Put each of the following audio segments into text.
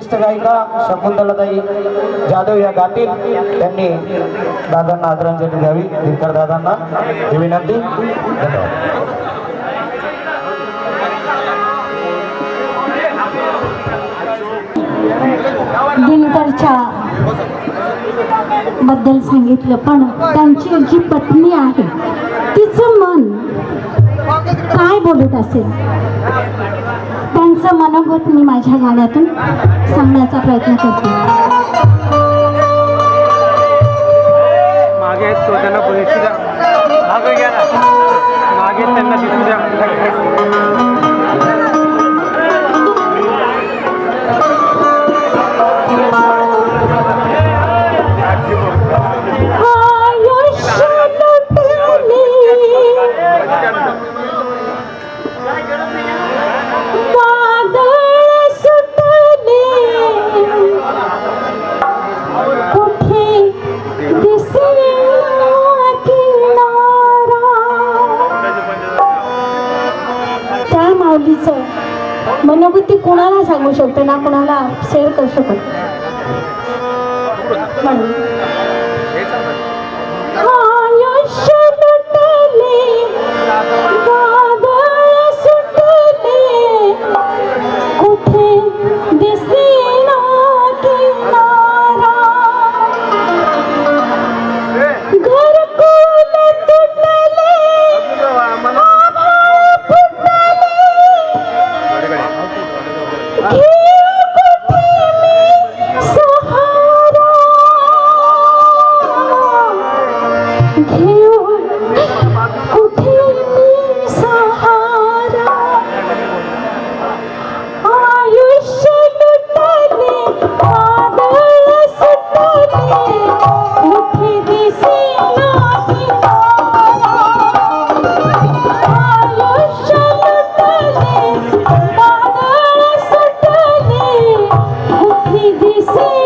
ज्येष्ठ गायिका शकुंतलाताई जाधव या गातील त्यांनी दादांना आदरांजली द्यावी. दिनकर दादांना ही विनंती. धन्यवाद. दिनकरच्या बद्दल सांगितलं पण त्यांची जी पत्नी आहे तिचं मन काय बोलत असेल? त्यांचं मनोगत मी माझ्या गाण्यातून सांगण्याचा प्रयत्न करते. मागे आहेत तो त्यांना ती कुणाला सांगू शकते ना कुणाला शेअर करू शकत म्हणून. घेऊ कुठे मी सहारा आयुष्य लुटले वादळ सुटले कुठे दिसेना किनारा आयुष्य लुटले वादळ सुटले कुठे दिसेना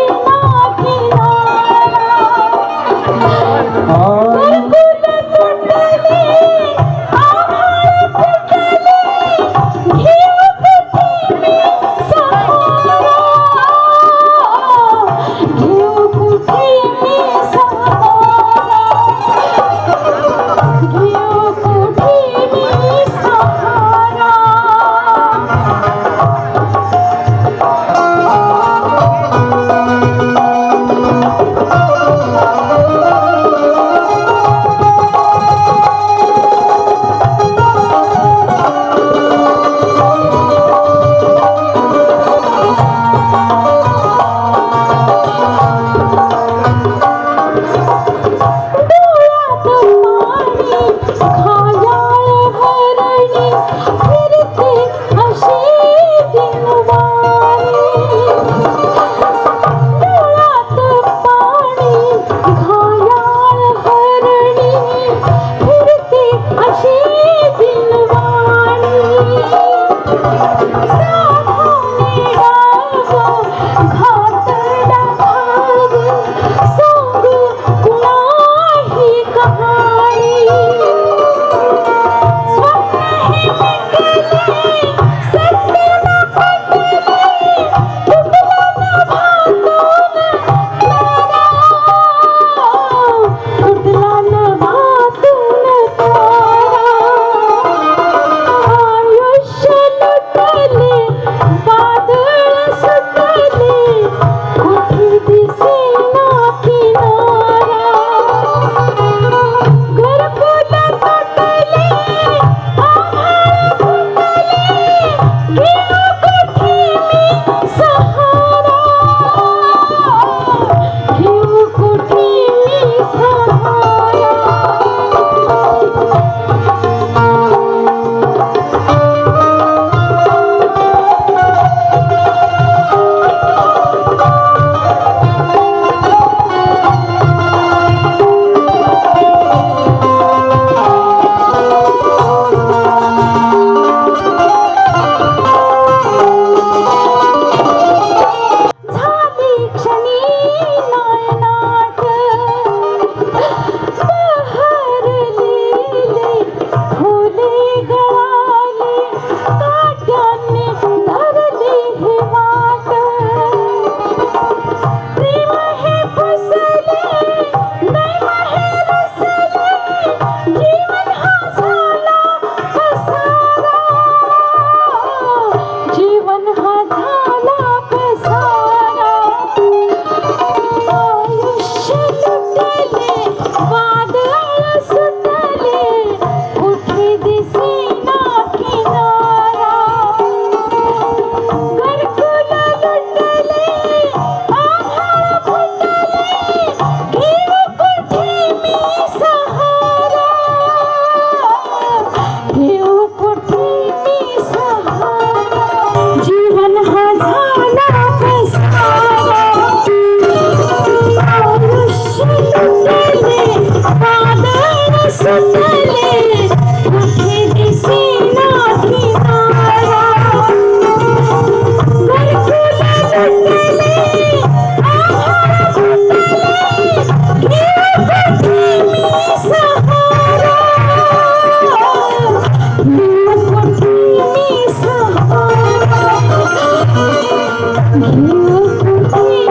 Oh, oh, oh,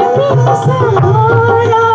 oh, oh,